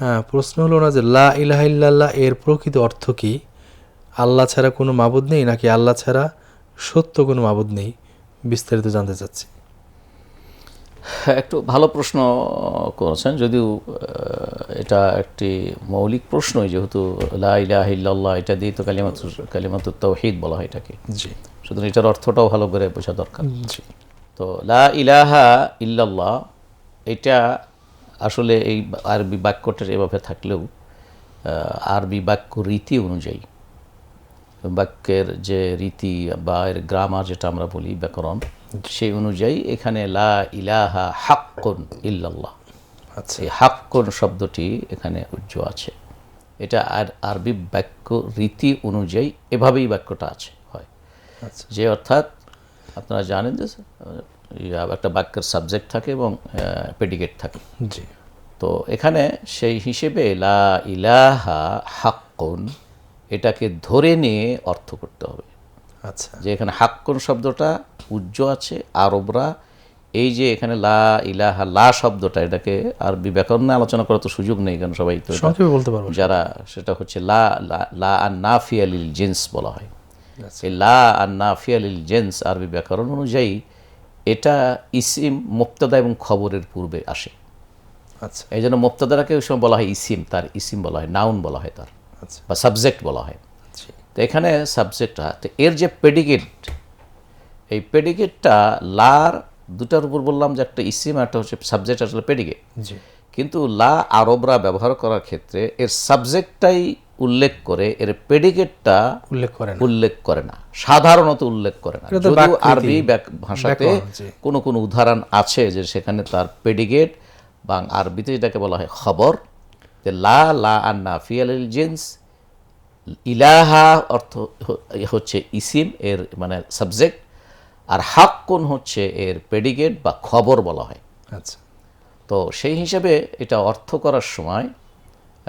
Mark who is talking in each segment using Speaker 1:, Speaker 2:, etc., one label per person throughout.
Speaker 1: হ্যাঁ প্রশ্ন হলো না যে লা ইলাহা ইল্লাল্লাহ এর প্রকৃত অর্থ কি? আল্লাহ ছাড়া কোনো মাবুদ নেই নাকি আল্লাহ ছাড়া সত্য কোনো মাবুদ নেই? বিস্তারিত জানতে চাচ্ছি।
Speaker 2: হ্যাঁ, একটু ভালো প্রশ্ন করেছেন যদিও এটা একটি মৌলিক প্রশ্নই যেহেতু লা ইলাহা ইল্লাল্লাহ এটা দিয়ে তো কালিমাত কালিমাত তৌহিদ বলা হয় এটাকে।
Speaker 1: জি।
Speaker 2: সুতরাং এটার অর্থটাও ভালো করে বোঝা দরকার।
Speaker 1: জি।
Speaker 2: তো লা ইলাহা ইল্লাল্লাহ এটা আসলে এই আরবি বাক্যটার এভাবে থাকলেও আরবি বাক্য রীতি অনুযায়ী বাক্যের যে রীতি বা এর গ্রামার যেটা আমরা বলি ব্যাকরণ সেই অনুযায়ী এখানে লা ইলাহা হাক্কুন ইল্লাল্লাহ।
Speaker 1: আচ্ছা।
Speaker 2: এই হাক্কুন শব্দটি এখানে উজ্জ্ব আছে। এটা আর আরবি বাক্য রীতি অনুযায়ী এভাবেই বাক্যটা আছে হয়।
Speaker 1: আচ্ছা।
Speaker 2: যে অর্থাৎ আপনারা জানেন যে একটা বাক্যের সাবজেক্ট থাকে এবং পেডিকেট থাকে।
Speaker 1: জি।
Speaker 2: তো এখানে সেই হিসেবে লা ইলাহা হাক্কুন এটাকে ধরে নিয়ে অর্থ করতে হবে।
Speaker 1: আচ্ছা।
Speaker 2: যে এখানে হাক্কুন শব্দটা উজ্জ আছে আরবরা এই যে এখানে লা ইলাহা লা শব্দটা এটাকে আরবি ব্যাকরণে আলোচনা করার তো সুযোগ নেই কারণ সবাই তো
Speaker 1: বলতে পারব।
Speaker 2: যারা সেটা হচ্ছে লা লা- লা আর নাফিয়ালিল জেন্স বলা হয়।
Speaker 1: আচ্ছা।
Speaker 2: এই লা আর নাফিয়ালিল জেন্স আরবি ব্যাকরণ অনুযায়ী এটা ইসিম মুক্তাদা এবং খবরের পূর্বে আসে।
Speaker 1: আচ্ছা।
Speaker 2: এই জন্য মুক্তাদারাকে ওই সময় বলা হয় ইসিম তার ইসিম বলা হয় নাউন বলা হয় তার
Speaker 1: আচ্ছা।
Speaker 2: বা সাবজেক্ট বলা হয়।
Speaker 1: জি
Speaker 2: তো এখানে সাবজেক্টটা তো এর যে পেডিকেট এই পেডিকেটটা লার দুটার উপর বললাম যে একটা ইসিম আর একটা হচ্ছে সাবজেক্ট আসলে পেডিকেট কিন্তু লা আরবরা ব্যবহার করার ক্ষেত্রে এর সাবজেক্টটাই উল্লেখ করে এর পেডিকেটটা
Speaker 1: উল্লেখ করেন
Speaker 2: উল্লেখ করে না। সাধারণত উল্লেখ করে না। যদিও আরবি ভাষাতে। কোনো কোনো উদাহরণ আছে যে সেখানে তার পেডিকেট বা আরবিতে যেটাকে বলা হয় খবর যে লা লা আর নাফিয়াল জিন্স ইলাহা অর্থ হচ্ছে ইসিম এর মানে সাবজেক্ট আর হাক্কুন হচ্ছে এর পেডিকেট বা খবর বলা হয়।
Speaker 1: আচ্ছা।
Speaker 2: তো সেই হিসেবে এটা অর্থ করার সময়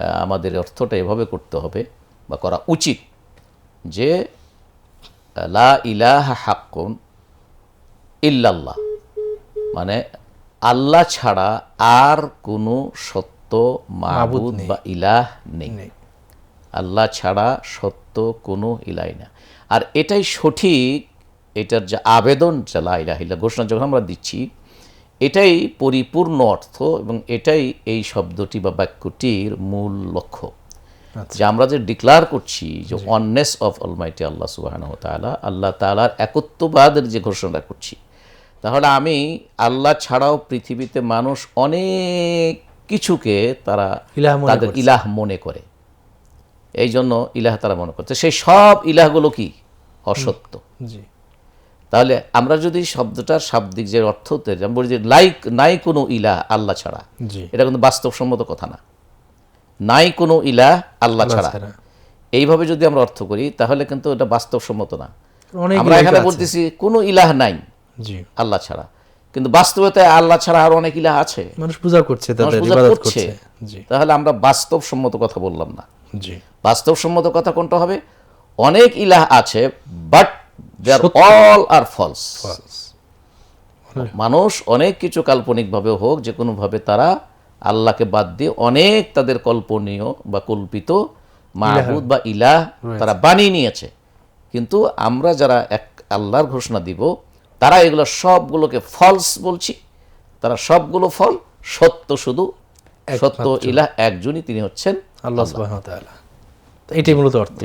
Speaker 2: আমাদের অর্থটা এভাবে করতে হবে বা করা উচিত যে লা ইলাহা হাক্কুন ইল্লাল্লাহ। মানে আল্লাহ ছাড়া আর কোনো সত্য মাবুদ বা ইলাহ নেই।
Speaker 1: নেই।
Speaker 2: আল্লাহ ছাড়া সত্য কোনো ইলাই না। আর এটাই সঠিক এটার যে আবেদন যা লা ইলাহা ইল্লাহ ঘোষণা যখন আমরা দিচ্ছি এটাই পরিপূর্ণ অর্থ এবং এটাই এই শব্দটি বা বাক্যটির মূল লক্ষ্য।
Speaker 1: আচ্ছা।
Speaker 2: যে আমরা যে ডিক্লার করছি যে অননেস অফ অলমাইটি আল্লাহ সুবাহান তালা আল্লাহ তালার একত্ববাদের যে ঘোষণা করছি তাহলে আমি আল্লাহ ছাড়াও পৃথিবীতে মানুষ অনেক কিছুকে তারা তাদের ইলাহ মনে করে। এই জন্য ইলাহ তারা মনে করছে। সেই সব ইলাহগুলো কি? অসত্য।
Speaker 1: জি।
Speaker 2: তাহলে আমরা যদি শব্দটার শাব্দিক যে অর্থ যেমন বলি যে লাইক নাই কোনো ইলাহ আল্লাহ ছাড়া। এটা কিন্তু বাস্তবসম্মত কথা না। নাই কোনো ইলাহ আল্লাহ ছাড়া। এইভাবে যদি আমরা অর্থ করি তাহলে কিন্তু এটা বাস্তবসম্মত না। আমরা এখানে বলতেছি কোনো ইলাহ নাই আল্লাহ ছাড়া। কিন্তু বাস্তবতায় আল্লাহ ছাড়া আরও অনেক ইলাহ আছে।
Speaker 1: মানুষ পূজা করছে
Speaker 2: পূজা করছে। তাহলে আমরা বাস্তবসম্মত কথা বললাম না।
Speaker 1: জি।
Speaker 2: বাস্তবসম্মত কথা কোনটা হবে? অনেক ইলাহ আছে but they are all are false মানুষ অনেক কিছু কাল্পনিকভাবে হোক যে কোনোভাবে তারা আল্লাহকে বাদ দিয়ে অনেক তাদের কল্পনীয় বা কল্পিত মাহবুদ বা ইলাহ তারা বানিয়ে নিয়েছে। কিন্তু আমরা যারা এক আল্লাহর ঘোষণা দিব তারা এগুলো সবগুলোকে ফলস বলছি। তারা সবগুলো ফল সত্য শুধু। সত্য ইলাহ একজনই তিনি হচ্ছেন
Speaker 1: আল্লাহ সুবহানাহু ওয়া তাআলা। তো এটাই মূলত অর্থ।